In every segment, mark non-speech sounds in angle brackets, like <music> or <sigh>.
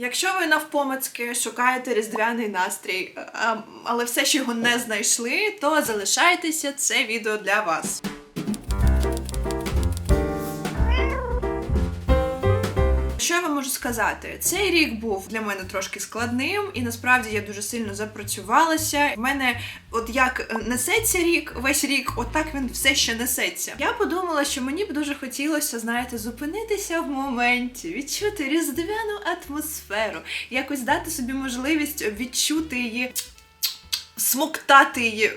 Якщо ви навпомацьки шукаєте різдвяний настрій, але все ще його не знайшли, то залишайтеся це відео для вас. Що я вам можу сказати? Цей рік був для мене трошки складним, і насправді я дуже сильно запрацювалася. В мене, от як несеться рік, весь рік, отак він все ще несеться. Я подумала, що мені б дуже хотілося, знаєте, зупинитися в моменті, відчути різдвяну атмосферу, якось дати собі можливість відчути її, смоктати її.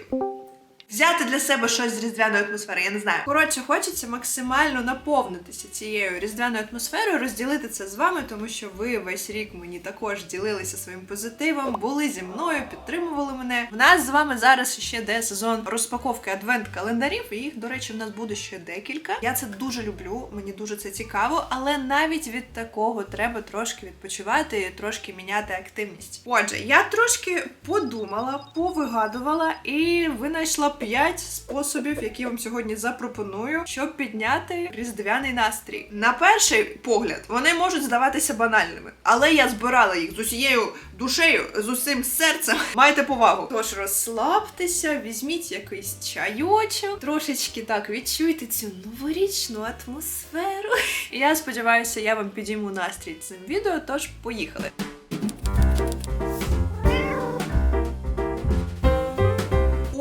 Взяти для себе щось з різдвяної атмосфери, я не знаю. Коротше, хочеться максимально наповнитися цією різдвяною атмосферою, розділити це з вами, тому що ви весь рік мені також ділилися своїм позитивом, були зі мною, підтримували мене. В нас з вами зараз ще йде сезон розпаковки адвент-календарів. і Їх, до речі, в нас буде ще декілька. Я це дуже люблю, мені дуже це цікаво, але навіть від такого треба трошки відпочивати трошки міняти активність. Отже, я трошки подумала, повигадувала і винайшла 5 способів, які вам сьогодні запропоную, щоб підняти різдвяний настрій. На перший погляд вони можуть здаватися банальними, але я збирала їх з усією душею, з усім серцем. Майте повагу. Тож розслабтеся, візьміть якийсь чайочок, трошечки так відчуйте цю новорічну атмосферу. <laughs> Я сподіваюся, я вам підійму настрій цим відео. Тож поїхали.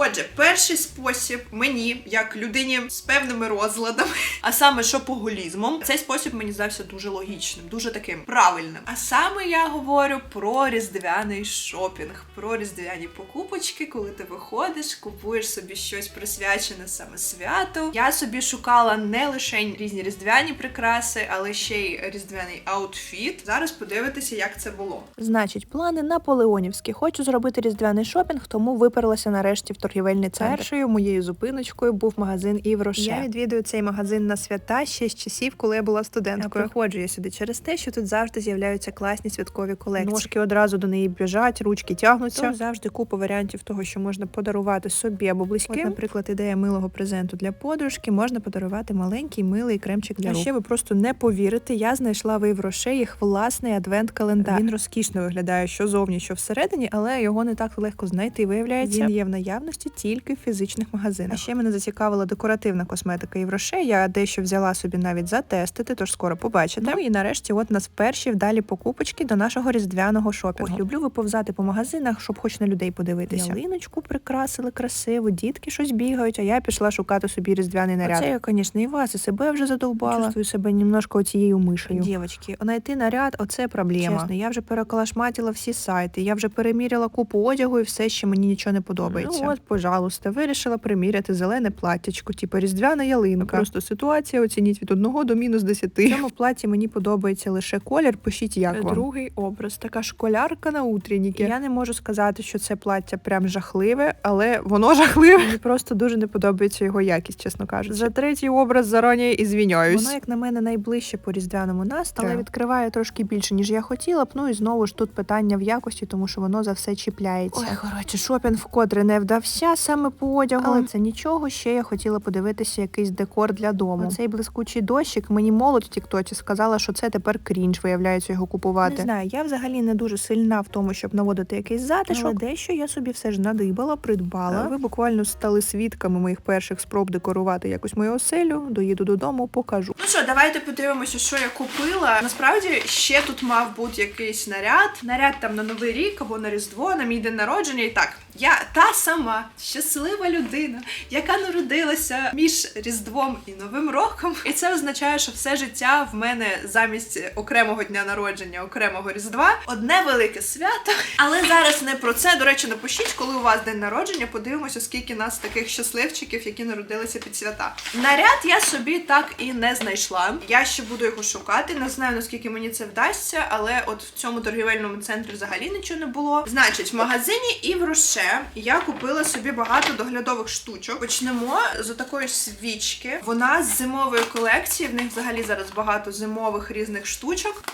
Отже, перший спосіб мені, як людині з певними розладами, <laughs> а саме шопоголізмом, цей спосіб мені здався дуже логічним, дуже таким правильним. А саме я говорю про різдвяний шопінг, про різдвяні покупочки, коли ти виходиш, купуєш собі щось присвячене саме святу. Я собі шукала не лише різні різдвяні прикраси, але ще й різдвяний аутфіт. Зараз подивитися, як це було. Значить, плани наполеонівські. Хочу зробити різдвяний шопінг, тому виперлася нарешті в торгівельний центр. Першою моєю зупиночкою був магазин Ів Роше. Я відвідую цей магазин на свята ще з часів, коли я була студенткою. Приходжу я сюди через те, що тут завжди з'являються класні святкові колекції. Ножки одразу до неї біжать, ручки тягнуться. Тут завжди купа варіантів того, що можна подарувати собі або близьким. От, наприклад, ідея милого презенту для подружки можна подарувати маленький милий кремчик для А рук. ще ви просто не повірите. Я знайшла в Ів Роше їх власний адвент-календар. Він розкішно виглядає що зовні, що всередині, але його не так легко знайти. Виявляється, він є в наявності тільки в фізичних магазинах. А ще мене зацікавила декоративна косметика Євроше. Я дещо взяла собі навіть затестити, тож скоро побачите. Ну і нарешті, от нас перші вдалі покупочки до нашого різдвяного шопінгу. Ой, люблю виповзати по магазинах, щоб хоч на людей подивитися. Ялиночку прикрасили красиво, дітки щось бігають, а я пішла шукати собі різдвяний наряд. Це я, звісно, і вас, і себе вже задовбала. Чувствую себе немножко оцією мишею. Дівочки, знайти наряд оце проблема. Чесно, я вже переколашматила всі сайти, я вже переміряла купу одягу і все ще мені нічого не подобається. Ну, от, пожалуйста, вирішила приміряти зелене платтячко, типу різдвяна ялинка. Просто ситуація оцініть від 1 до мінус 10. В цьому платі мені подобається лише колір. Пишіть як вам. Другий образ, така школярка на утренніки. Я не можу сказати, що це плаття прям жахливе, але воно <laughs> жахливе. Мені просто дуже не подобається його якість, чесно кажучи. За третій образ зарані і звіняюсь. Воно, як на мене, найближче по різдвяному настрою, але відкриває трошки більше, ніж я хотіла б. Ну і знову ж тут питання в якості, тому що воно за все чіпляється. Ой, коротше, шопінг вкотре не вдався саме по одягу, але це нічого. Ще я хотіла подивитися якийсь декор для дому. Цей блискучий дощик мені молодь в Тіктоці сказала, що це тепер крінж, виявляється його купувати. Не знаю, я взагалі не дуже сильна в тому, щоб наводити якийсь затишок. Але дещо я собі все ж надибала, придбала. Ви буквально стали свідками моїх перших спроб декорувати якось мою оселю. Доїду додому, покажу. Ну що, давайте подивимося, що я купила. Насправді ще тут мав бути якийсь наряд. Наряд там на Новий рік або на Різдво, на мій день народження. І так, я та сама щаслива людина, яка народилася між Різдвом і Новим роком. І це означає, що все життя в мене замість окремого дня народження, окремого Різдва, одне велике свято. Але зараз не про це. До речі, напишіть, коли у вас день народження, подивимося, скільки нас таких щасливчиків, які народилися під свята. Наряд я собі так і не знайшла. Я ще буду його шукати. Не знаю наскільки мені це вдасться, але от в цьому торгівельному центрі взагалі нічого не було. Значить, в магазині і в Роше я купила собі багато доглядових штучок. Почнемо з такої свічки. Вона з зимової колекції. В них взагалі зараз багато зимових різних штучок.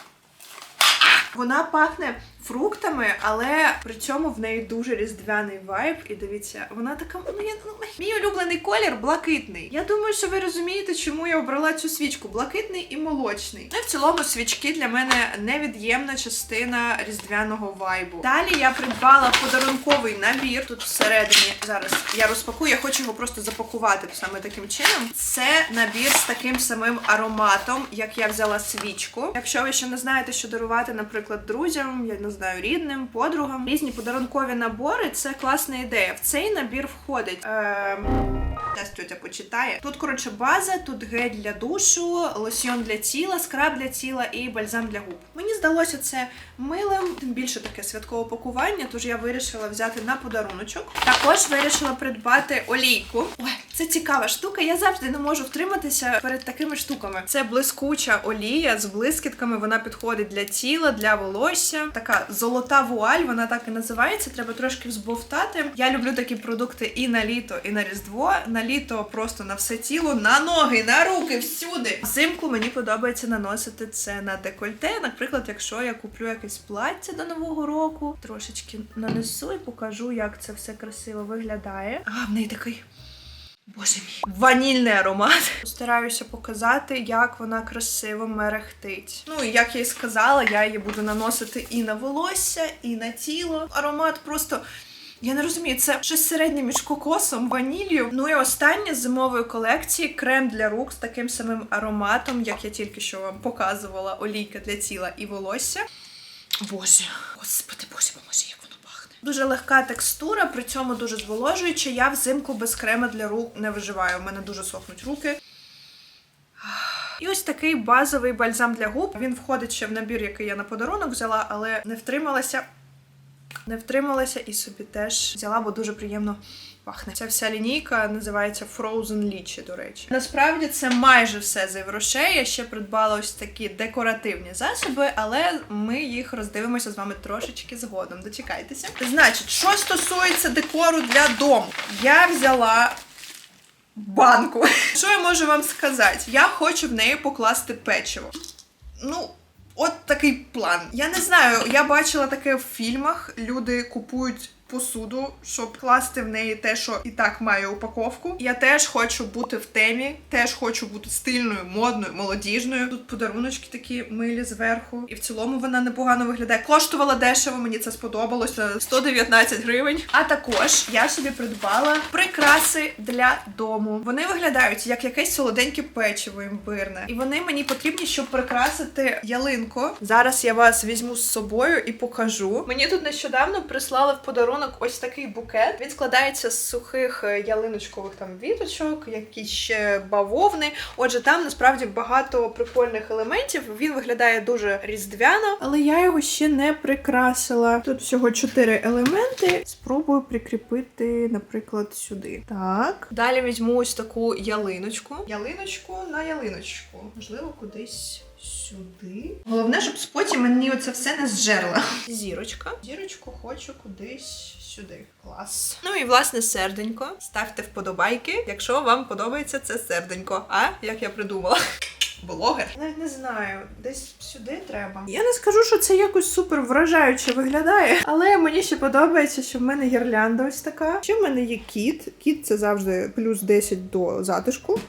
Вона пахне фруктами, але при цьому в неї дуже різдвяний вайб. І дивіться, вона така. Ну я ну, мій улюблений колір блакитний. Я думаю, що ви розумієте, чому я обрала цю свічку. Блакитний і молочний. Ну і в цілому свічки для мене невід'ємна частина різдвяного вайбу. Далі я придбала подарунковий набір. Тут всередині зараз я розпакую. Я хочу його просто запакувати саме таким чином. Це набір з таким самим ароматом, як я взяла свічку. Якщо ви ще не знаєте, що дарувати, наприклад, друзям, я не знаю, рідним, подругам, різні подарункові набори це класна ідея. В цей набір входить. Зараз тетя почитає. Тут, коротше, база, тут гель для душу, лосьйон для тіла, скраб для тіла і бальзам для губ. Мені здалося це милим, тим більше таке святкове пакування, тож я вирішила взяти на подаруночок. Також вирішила придбати олійку. Ой, це цікава штука. Я завжди не можу втриматися перед такими штуками. Це блискуча олія з блискітками. Вона підходить для тіла, для волосся. Така золота вуаль, вона так і називається. Треба трошки взбовтати. Я люблю такі продукти і на літо, і на різдво. На літо просто на все тіло, на ноги, на руки, всюди. Взимку мені подобається наносити це на декольте. Наприклад, якщо я куплю якесь плаття до нового року, трошечки нанесу і покажу, як це все красиво виглядає. А в неї такий. Боже мій, ванільний аромат. Стараюся показати, як вона красиво мерехтить. Ну і як я і сказала, я її буду наносити і на волосся, і на тіло. Аромат просто. Я не розумію, це щось середнє між кокосом, ваніллю. Ну і останнє з зимової колекції крем для рук з таким самим ароматом, як я тільки що вам показувала, олійка для тіла і волосся. Боже, господи, боже, боже, як воно. Дуже легка текстура, при цьому дуже зволожуюча. Я взимку без крема для рук не виживаю. У мене дуже сохнуть руки. І ось такий базовий бальзам для губ. Він входить ще в набір, який я на подарунок взяла, але не втрималася. Не втрималася і собі теж взяла, бо дуже приємно пахне. Ця вся лінійка називається Frozen Lychee, до речі. Насправді це майже все з Євроше. Я ще придбала ось такі декоративні засоби, але ми їх роздивимося з вами трошечки згодом. Дочекайтеся. Значить, що стосується декору для дому, я взяла банку. <laughs> Що я можу вам сказати? Я хочу в неї покласти печиво. Ну, от такий план. Я не знаю, я бачила таке в фільмах. Люди купують посуду, щоб класти в неї те, що і так має упаковку. Я теж хочу бути в темі, теж хочу бути стильною, модною, молодіжною. Тут подаруночки такі милі зверху. І в цілому вона непогано виглядає. Коштувала дешево, мені це сподобалося 119 гривень. А також я собі придбала прикраси для дому. Вони виглядають як якесь солоденьке печиво імбирне. І вони мені потрібні, щоб прикрасити ялинку. Зараз я вас візьму з собою і покажу. Мені тут нещодавно прислали в подарунок ось такий букет. Він складається з сухих е, ялиночкових там віточок, якісь ще бавовни. Отже, там насправді багато прикольних елементів. Він виглядає дуже різдвяно, але я його ще не прикрасила. Тут всього чотири елементи. Спробую прикріпити, наприклад, сюди. Так. Далі візьму ось таку ялиночку. Ялиночку на ялиночку. Можливо, кудись. Сюди. Головне, щоб потім мені оце все не зжерла. Зірочка. Зірочку хочу кудись сюди. Клас. Ну і власне серденько. Ставте вподобайки, якщо вам подобається це серденько. А як я придумала? Блогер? Не, не знаю, десь сюди треба. Я не скажу, що це якось супер вражаюче виглядає, але мені ще подобається, що в мене гірлянда ось така. Ще в мене є кіт. Кіт це завжди плюс 10 до затишку.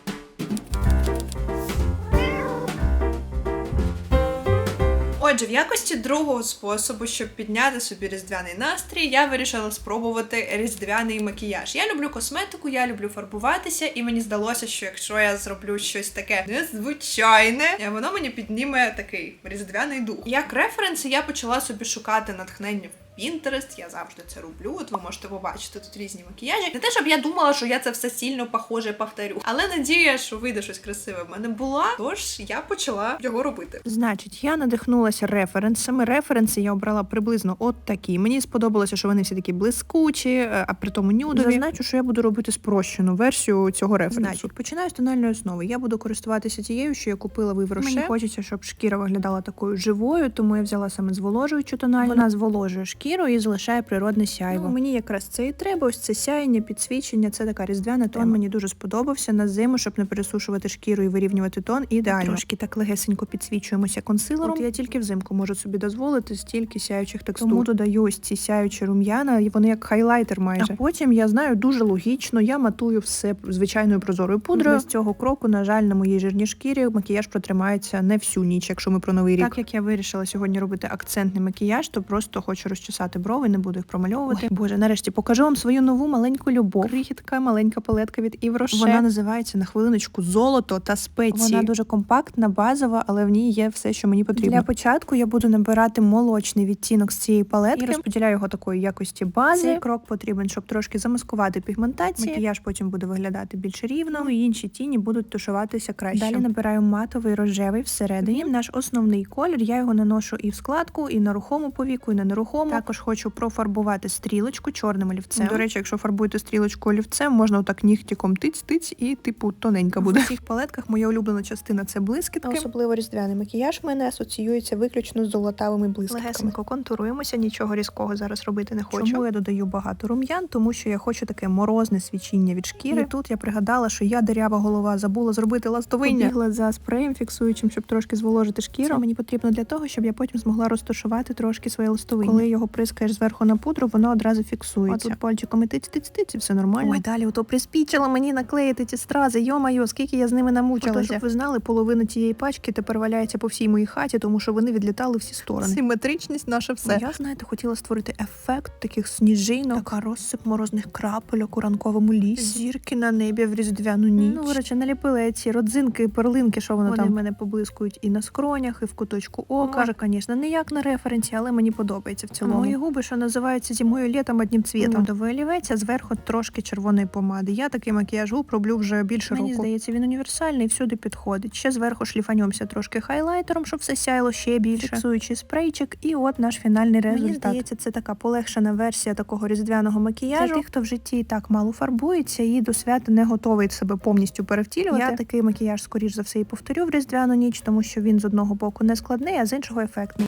Отже, в якості другого способу, щоб підняти собі різдвяний настрій, я вирішила спробувати різдвяний макіяж. Я люблю косметику, я люблю фарбуватися, і мені здалося, що якщо я зроблю щось таке незвичайне, воно мені підніме такий різдвяний дух. Як референс, я почала собі шукати натхнення в Pinterest, я завжди це роблю. От ви можете побачити тут різні макіяжі. Не те, щоб я думала, що я це все сильно похоже повторю, але надія, що вийде щось красиве в мене була. Тож я почала його робити. Значить, я надихнулася референсами. Референси я обрала приблизно от такі. Мені сподобалося, що вони всі такі блискучі, е, а при тому нюдові. Зазначу, що я буду робити спрощену версію цього референсу. Значить, починаю з тональної основи. Я буду користуватися тією, що я купила в Івроше. Мені хочеться, щоб шкіра виглядала такою живою, тому я взяла саме зволожуючу тональну. Вона зволожує шкіру. Шкіру і залишає природне сяйво. Ну, мені якраз це і треба. Ось це сяєння, підсвічення. Це така різдвяна тон. Мені дуже сподобався на зиму, щоб не пересушувати шкіру і вирівнювати тон. Ідеально. Трошки так легесенько підсвічуємося консилером. От я тільки взимку можу собі дозволити стільки сяючих текстур. Тому додаю ось ці сяючі рум'яна, і вони як хайлайтер майже. А потім я знаю дуже логічно. Я матую все звичайною прозорою пудрою. З цього кроку, на жаль, на моїй жирній шкірі макіяж протримається не всю ніч, якщо ми про новий рік. Так як я вирішила сьогодні робити акцентний макіяж, то просто хочу розчесати брови, не буду їх промальовувати. Ой, Боже, нарешті покажу вам свою нову маленьку любов. Крихітка, маленька палетка від Ів Роше. Вона називається на хвилиночку золото та спеції. Вона дуже компактна, базова, але в ній є все, що мені потрібно. Для початку я буду набирати молочний відтінок з цієї палетки. І розподіляю його такої якості бази. Цей крок потрібен, щоб трошки замаскувати пігментацію. Макіяж потім буде виглядати більш рівно. Ну і інші тіні будуть тушуватися краще. Далі набираю матовий рожевий всередині. Наш основний колір. Я його наношу і в складку, і на рухому повіку, і на нерухому. Також хочу профарбувати стрілочку чорним олівцем. До речі, якщо фарбуєте стрілочку олівцем, можна отак нігтіком тиць-тиць і типу тоненька буде. В цих палетках моя улюблена частина це блискітки. Особливо різдвяний макіяж в мене асоціюється виключно з золотавими блискітками. Легесенько контуруємося, нічого різкого зараз робити не хочу. Чому я додаю багато рум'ян, тому що я хочу таке морозне свічіння від шкіри. І тут я пригадала, що я дерява голова забула зробити ластовиння. Побігла за спреєм фіксуючим, щоб трошки зволожити шкіру. Це мені потрібно для того, щоб я потім змогла розташувати трошки своє ластовиння. Коли його прискаєш зверху на пудру, воно одразу фіксується. А тут пальчиком і тиць, тиць, тиць, і все нормально. Ой, далі ото приспічило мені наклеїти ці стрази. Йо-майо, скільки я з ними намучилася. Ото, щоб ви знали, половина цієї пачки тепер валяється по всій моїй хаті, тому що вони відлітали всі сторони. Симетричність наше все. Я знаєте, хотіла створити ефект таких сніжинок, така розсип морозних крапельок у ранковому лісі. Зірки на небі в різдвяну ніч. Ну, речі, наліпила я ці родзинки, перлинки, що воно Вони там в мене поблискують і на скронях, і в куточку ока. Може, звісно, не як на референсі, але мені подобається в цілому. Мої губи, що називаються зимою літом одним цвітом. Олівець, а зверху трошки червоної помади. Я такий макіяж губ роблю вже більше Мені року. здається, він універсальний, всюди підходить. Ще зверху шліфанемося трошки хайлайтером, щоб все сяяло ще більше. Фіксуючий спрейчик, і от наш фінальний результат. Мені здається, це така полегшена версія такого різдвяного макіяжу. Для тих, хто в житті і так мало фарбується і до свята не готовий себе повністю перевтілювати. Я такий макіяж, скоріш за все, і повторю в різдвяну ніч, тому що він з одного боку не складний, а з іншого ефектний.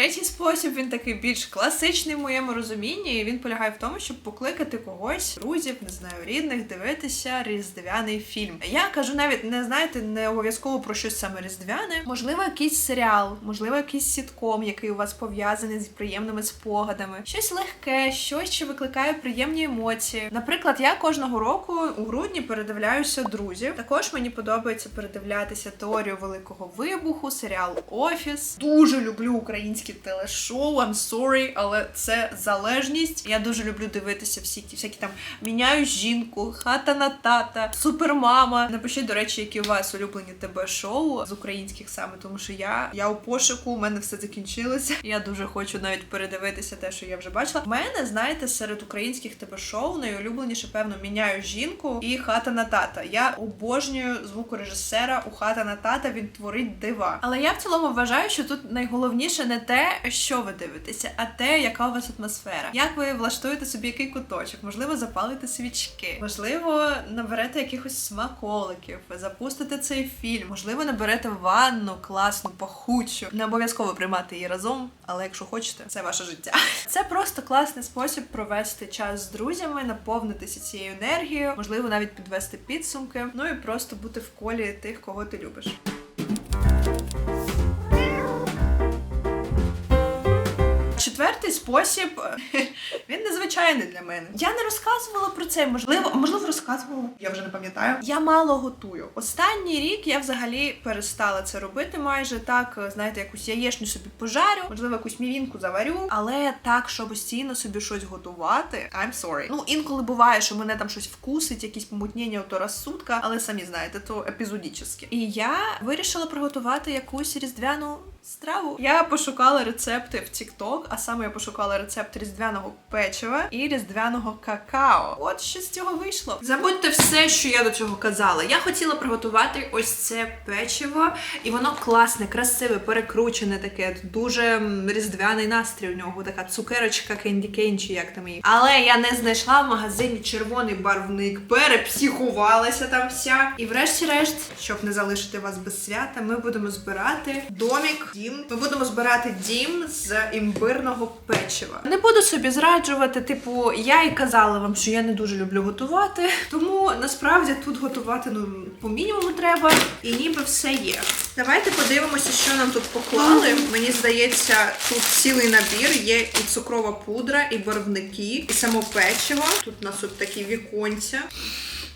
Третій спосіб він такий більш класичний в моєму розумінні. і Він полягає в тому, щоб покликати когось, друзів, не знаю, рідних, дивитися різдвяний фільм. Я кажу навіть не знаєте, не обов'язково про щось саме різдвяне. Можливо, якийсь серіал, можливо, якийсь сітком, який у вас пов'язаний з приємними спогадами, щось легке, щось, що викликає приємні емоції. Наприклад, я кожного року у грудні передивляюся друзів. Також мені подобається передивлятися теорію великого вибуху, серіал Офіс. Дуже люблю українські телешоу. I'm sorry, але це залежність. Я дуже люблю дивитися всі ті всякі там міняю жінку, хата на тата, супермама. Напишіть, до речі, які у вас улюблені ТБ шоу з українських саме, тому що я, я у пошуку, у мене все закінчилося. Я дуже хочу навіть передивитися те, що я вже бачила. У мене, знаєте, серед українських ТБ шоу найулюбленіше, певно, міняю жінку і хата на тата. Я обожнюю звукорежисера у хата на тата. Він творить дива. Але я в цілому вважаю, що тут найголовніше не те, що ви дивитеся, а те, яка у вас атмосфера. Як ви влаштуєте собі який куточок? Можливо, запалите свічки, можливо, наберете якихось смаколиків, запустите цей фільм, можливо, наберете ванну класну, пахучу. Не обов'язково приймати її разом, але якщо хочете, це ваше життя. <laughs> Це просто класний спосіб провести час з друзями, наповнитися цією енергією, можливо, навіть підвести підсумки, ну і просто бути в колі тих, кого ти любиш. much Четвертий спосіб <laughs> він незвичайний для мене. Я не розказувала про це. Можливо, можливо, розказувала. Я вже не пам'ятаю. Я мало готую. Останній рік я взагалі перестала це робити. Майже так, знаєте, якусь яєчню собі пожарю, можливо, якусь мівінку заварю, але так, щоб постійно собі щось готувати. I'm sorry. Ну інколи буває, що мене там щось вкусить, якісь помутнення то розсудка, але самі знаєте, то епізодічно. І я вирішила приготувати якусь різдвяну страву. Я пошукала рецепти в TikTok, а саме я пошукала рецепт різдвяного печива і різдвяного какао. От що з цього вийшло. Забудьте все, що я до цього казала. Я хотіла приготувати ось це печиво, і воно класне, красиве, перекручене таке, дуже різдвяний настрій у нього, така цукерочка кенді Кейн, чи як там її. Але я не знайшла в магазині червоний барвник, перепсихувалася там вся. І врешті-решт, щоб не залишити вас без свята, ми будемо збирати домік, дім. Ми будемо збирати дім з імбирного печива. Не буду собі зраджувати, типу, я і казала вам, що я не дуже люблю готувати, <laughs> тому насправді тут готувати ну по мінімуму треба, і ніби все є. Давайте подивимося, що нам тут поклали. Мені здається, тут цілий набір є і цукрова пудра, і барвники, і само печиво. Тут у нас тут такі віконця.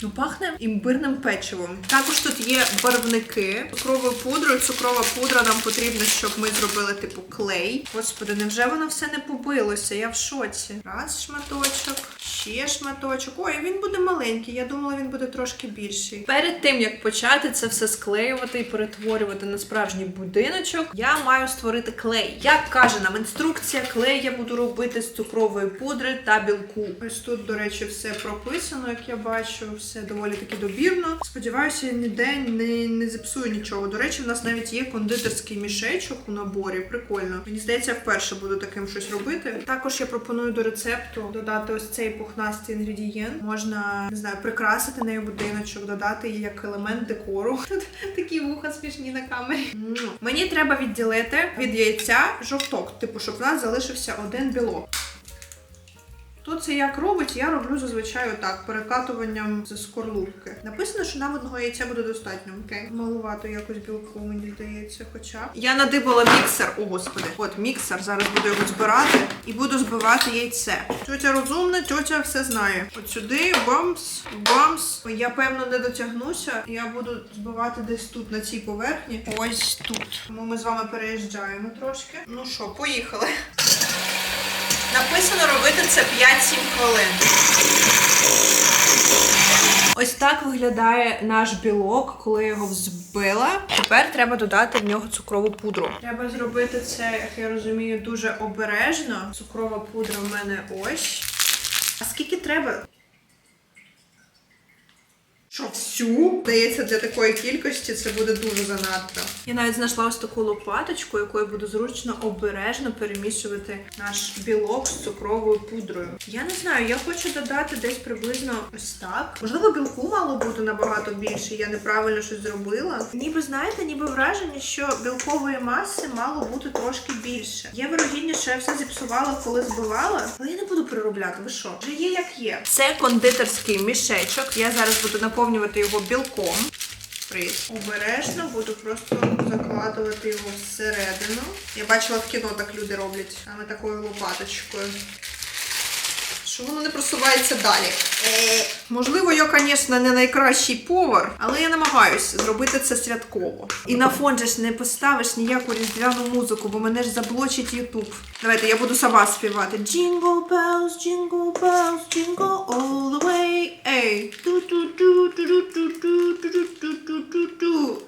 Ну, пахне імбирним печивом. Також тут є барвники цукровою пудрою. Цукрова пудра нам потрібна, щоб ми зробили типу клей. Господи, невже воно все не побилося? Я в шоці. Раз шматочок, ще шматочок. Ой, він буде маленький. Я думала, він буде трошки більший. Перед тим як почати це все склеювати і перетворювати на справжній будиночок, я маю створити клей. Як каже нам інструкція, клей я буду робити з цукрової пудри та білку. Ось тут, до речі, все прописано, як я бачу, все доволі таки добірно. Сподіваюся, ніде не, не зіпсую нічого. До речі, в нас навіть є кондитерський мішечок у наборі. Прикольно. Мені здається, я вперше буду таким щось робити. Також я пропоную до рецепту додати ось цей пухнастий інгредієнт. Можна не знаю, прикрасити нею будиночок, додати її як елемент декору. <laughs> Тут такі вуха смішні на камері. Мені треба відділити від яйця жовток, типу, щоб в нас залишився один білок. Хто це як робить, я роблю зазвичай отак, перекатуванням з скорлупки. Написано, що нам одного яйця буде достатньо. Окей. Малувато якось білку, мені здається, хоча. Я надибала міксер. О, господи. От міксер. Зараз буду його збирати і буду збивати яйце. Тьотя розумна, тьотя все знає. От сюди, бамс, бамс. Я певно не дотягнуся. Я буду збивати десь тут, на цій поверхні. Ось тут. Тому ми з вами переїжджаємо трошки. Ну що, поїхали. Написано робити це 5-7 хвилин. Ось так виглядає наш білок, коли я його взбила. Тепер треба додати в нього цукрову пудру. Треба зробити це, як я розумію, дуже обережно. Цукрова пудра в мене ось. А скільки треба? Що всю? Здається, для такої кількості це буде дуже занадто. Я навіть знайшла ось таку лопаточку, якою буду зручно обережно перемішувати наш білок з цукровою пудрою. Я не знаю, я хочу додати десь приблизно ось так. Можливо, білку мало бути набагато більше. Я неправильно щось зробила. Ніби знаєте, ніби враження, що білкової маси мало бути трошки більше. Є вирогідність, що я все зіпсувала, коли збивала, але я не буду переробляти. Ви що? Вже є як є. Це кондитерський мішечок. Я зараз буду наповнювати його білком. Приз. Обережно буду просто закладувати його всередину. Я бачила в кіно так люди роблять саме такою лопаточкою. Що воно не просувається далі. Е, Можливо, я, звісно, не найкращий повар, але я намагаюся зробити це святково. І на фон же ж не поставиш ніяку різдвяну музику, бо мене ж заблочить Ютуб. Давайте я буду сама співати. Jingle bells, jingle bells, jingle all the way. Ей.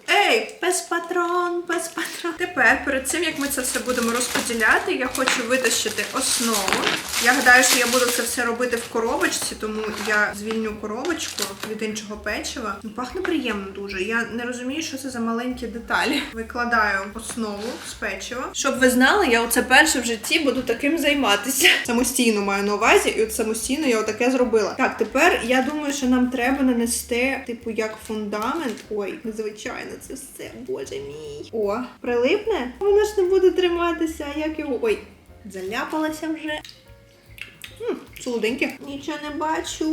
Ей, пес патрон, пес патрон. Тепер, перед цим як ми це все будемо розподіляти, я хочу витащити основу. Я гадаю, що я буду це все робити в коробочці, тому я звільню коробочку від іншого печива. Ну, пахне приємно дуже. Я не розумію, що це за маленькі деталі. Викладаю основу з печива. Щоб ви знали, я оце перше в житті буду таким займатися. Самостійно маю на увазі, і от самостійно я отаке зробила. Так, тепер я думаю, що нам треба нанести, типу, як фундамент. Ой, незвичайно це все, боже мій. О, прилипне? Воно ж не буде триматися. Як його. Ой, заляпалася вже. Солоденьке. Нічого не бачу.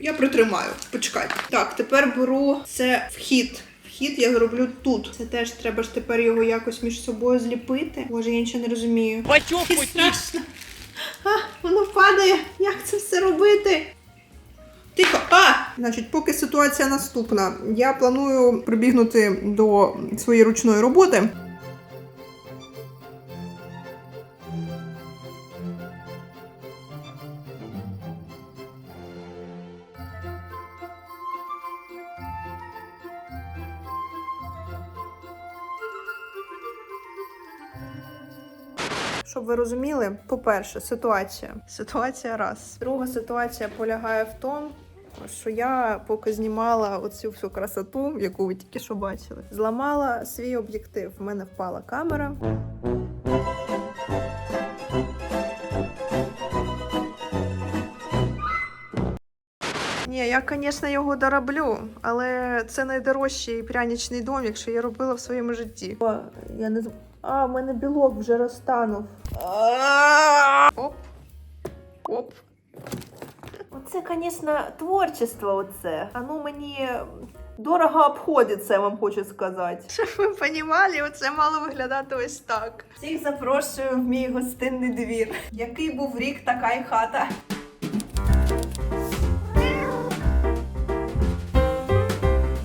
Я притримаю. Почекайте. Так, тепер беру це вхід. Вхід я зроблю тут. Це теж треба ж тепер його якось між собою зліпити. Боже, я нічого не розумію. Батьок страшно. А, воно падає. Як це все робити? Тихо, а! Значить, поки ситуація наступна. Я планую прибігнути до своєї ручної роботи. Ви розуміли, по-перше, ситуація. Ситуація раз. Друга ситуація полягає в тому, що я поки знімала оцю всю красоту, яку ви тільки що бачили, зламала свій об'єктив. В мене впала камера. Я, звісно, його дороблю, але це найдорожчий пряничний домик, що я робила в своєму житті. О, я не А, в мене білок вже розтанув. Оп. Оп. Оце, звісно, творчество оце. Оно мені дорого обходиться, я вам хочу сказати. Щоб ви розуміли, оце мало виглядати ось так. Всіх запрошую в мій гостинний двір. Який був рік, така й хата.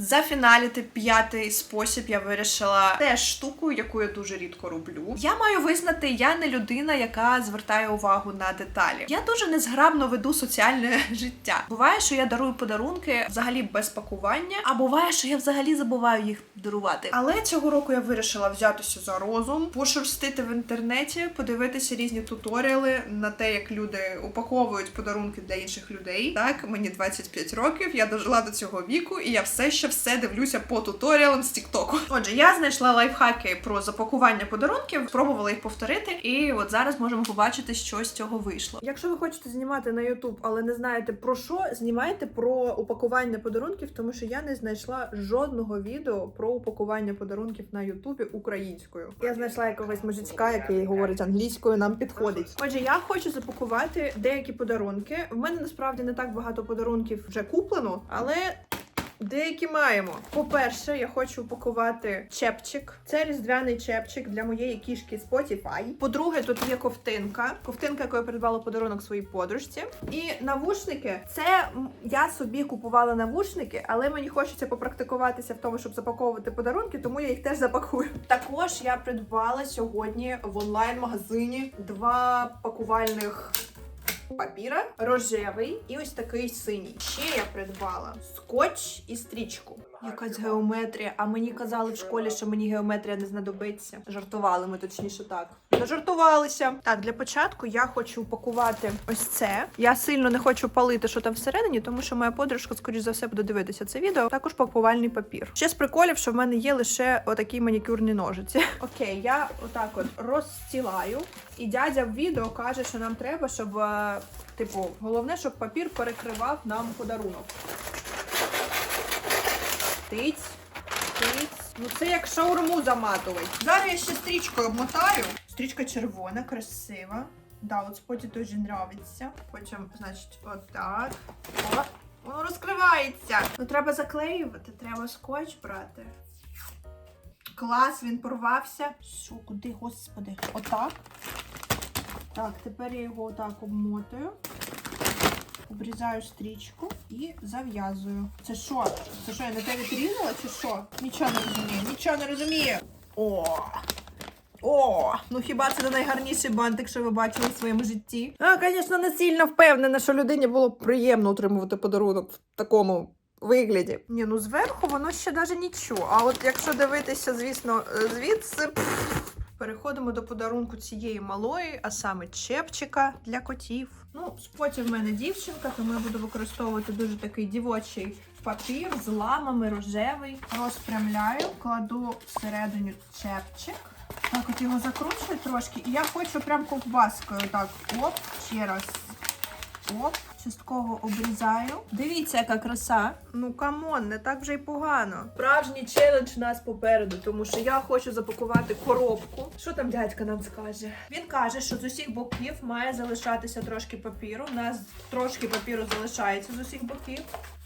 Зафіналіти п'ятий спосіб я вирішила теж штуку, яку я дуже рідко роблю. Я маю визнати, я не людина, яка звертає увагу на деталі. Я дуже незграбно веду соціальне <laughs> життя. Буває, що я дарую подарунки взагалі без пакування, а буває, що я взагалі забуваю їх дарувати. Але цього року я вирішила взятися за розум, пошерстити в інтернеті, подивитися різні туторіали на те, як люди упаковують подарунки для інших людей. Так, мені 25 років, я дожила до цього віку, і я все ще все дивлюся по туторіалам з Тіктоку. Отже, я знайшла лайфхаки про запакування подарунків, спробувала їх повторити, і от зараз можемо побачити, що з цього вийшло. Якщо ви хочете знімати на YouTube, але не знаєте про що, знімайте про упакування подарунків, тому що я не знайшла жодного відео про упакування подарунків на Ютубі українською. Я знайшла якогось мужичка, який говорить англійською, нам підходить. Отже, я хочу запакувати деякі подарунки. В мене насправді не так багато подарунків вже куплено, але. Деякі маємо. По-перше, я хочу упакувати чепчик. Це різдвяний чепчик для моєї кішки Spotify. По-друге, тут є ковтинка. Ковтинка, яку я придбала подарунок своїй подружці. І навушники. Це я собі купувала навушники, але мені хочеться попрактикуватися в тому, щоб запаковувати подарунки, тому я їх теж запакую. Також я придбала сьогодні в онлайн-магазині два пакувальних папіра, рожевий і ось такий синій. Ще я придбала скотч і стрічку. Якась геометрія. А мені казали в школі, що мені геометрія не знадобиться. Жартували ми точніше так. Дожартувалися. Так, для початку я хочу упакувати ось це. Я сильно не хочу палити, що там всередині, тому що моя подружка, скоріш за все, буде дивитися це відео. Також пакувальний папір. Ще з приколів, що в мене є лише отакі манікюрні ножиці. <laughs> Окей, я отак от розстілаю. І дядя в відео каже, що нам треба, щоб, е, типу, головне, щоб папір перекривав нам подарунок. Тиць, тиць. Ну це як шаурму заматувати. Зараз я ще стрічкою обмотаю. Стрічка червона, красива. Да, от споті дуже нравиться. Потім, значить, отак. О, воно розкривається. Ну треба заклеювати, треба скотч брати. Клас, він порвався. Що, куди, господи? Отак. Так, тепер я його отак обмотую. Обрізаю стрічку і зав'язую. Це що? Це що, я на те відрізала чи що? Нічого не розумію, нічого не розумію. О! О, ну хіба це не найгарніший бантик, що ви бачили в своєму житті? А, звісно, не сильно впевнена, що людині було б приємно отримувати подарунок в такому вигляді. Ні, ну зверху воно ще навіть нічого. А от якщо дивитися, звісно, е, звідси. пф, Переходимо до подарунку цієї малої, а саме чепчика для котів. Ну, споті в мене дівчинка, тому я буду використовувати дуже такий дівочий папір з ламами рожевий. Розпрямляю, кладу всередину чепчик. Так, от його закручую трошки. І я хочу прям ковбаскою. Так, оп, ще раз. Оп, частково обрізаю. Дивіться, яка краса. Ну камон, не так вже й погано. Справжній челендж у нас попереду, тому що я хочу запакувати коробку. Що там дядька нам скаже? Він каже, що з усіх боків має залишатися трошки папіру. У нас трошки папіру залишається з усіх боків.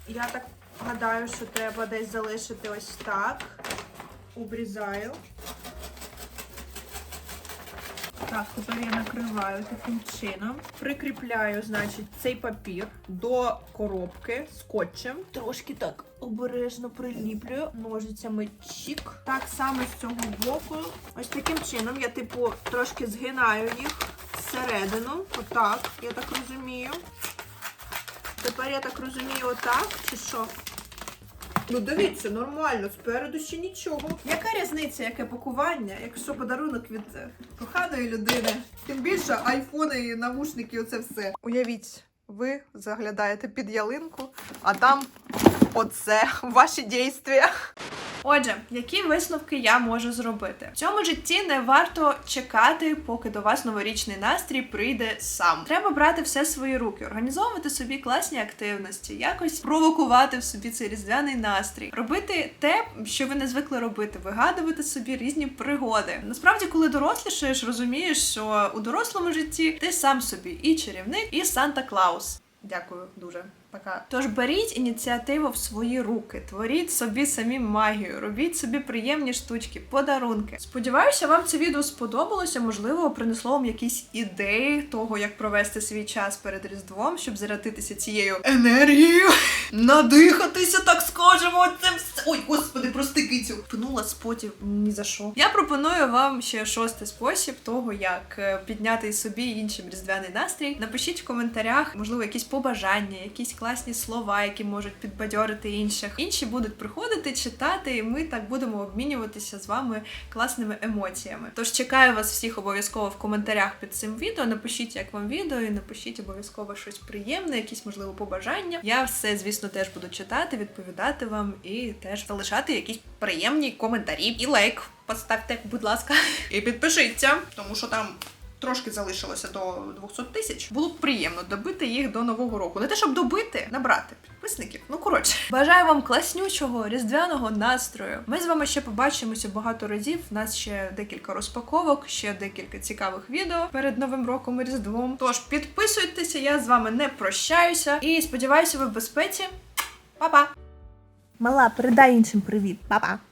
Я так гадаю, що треба десь залишити ось так. Обрізаю. Так, тепер я накриваю таким чином. Прикріпляю, значить, цей папір до коробки скотчем. Трошки так обережно приліплюю ножицями чік. Так само з цього боку. Ось таким чином я, типу, трошки згинаю їх всередину. Отак, я так розумію. Тепер я так розумію, отак, чи що? Ну дивіться, нормально, спереду ще нічого. Яка різниця, яке пакування, якщо подарунок від е, коханої людини? Тим більше айфони і навушники, оце все. Уявіть, ви заглядаєте під ялинку, а там оце ваші дійствия. Отже, які висновки я можу зробити? В цьому житті не варто чекати, поки до вас новорічний настрій прийде сам. Треба брати все свої руки, організовувати собі класні активності, якось провокувати в собі цей різдвяний настрій, робити те, що ви не звикли робити, вигадувати собі різні пригоди. Насправді, коли дорослішаєш, розумієш, що у дорослому житті ти сам собі і чарівник, і Санта Клаус. Дякую дуже. Пока. Тож беріть ініціативу в свої руки, творіть собі самі магію, робіть собі приємні штучки, подарунки. Сподіваюся, вам це відео сподобалося. Можливо, принесло вам якісь ідеї того, як провести свій час перед Різдвом, щоб зарядитися цією енергією, <laughs> надихатися, так скажемо. Все. Ой, господи, прости кицю. Пнула спотів ні за що. Я пропоную вам ще шостий спосіб того, як е, підняти собі іншим різдвяний настрій. Напишіть в коментарях, можливо, якісь побажання, якісь класні слова, які можуть підбадьорити інших. Інші будуть приходити, читати, і ми так будемо обмінюватися з вами класними емоціями. Тож чекаю вас всіх обов'язково в коментарях під цим відео. Напишіть, як вам відео, і напишіть обов'язково щось приємне, якісь можливо побажання. Я все, звісно, теж буду читати, відповідати вам і теж залишати якісь приємні коментарі. І лайк поставте, будь ласка, і підпишіться, тому що там. Трошки залишилося до 200 тисяч. Було б приємно добити їх до нового року. Не те, щоб добити, набрати підписників. Ну коротше, <laughs> бажаю вам класнючого різдвяного настрою. Ми з вами ще побачимося багато разів. У нас ще декілька розпаковок, ще декілька цікавих відео перед новим роком і різдвом. Тож підписуйтеся, я з вами не прощаюся і сподіваюся, ви в безпеці. Па-па! Мала, передай іншим привіт. Па-па.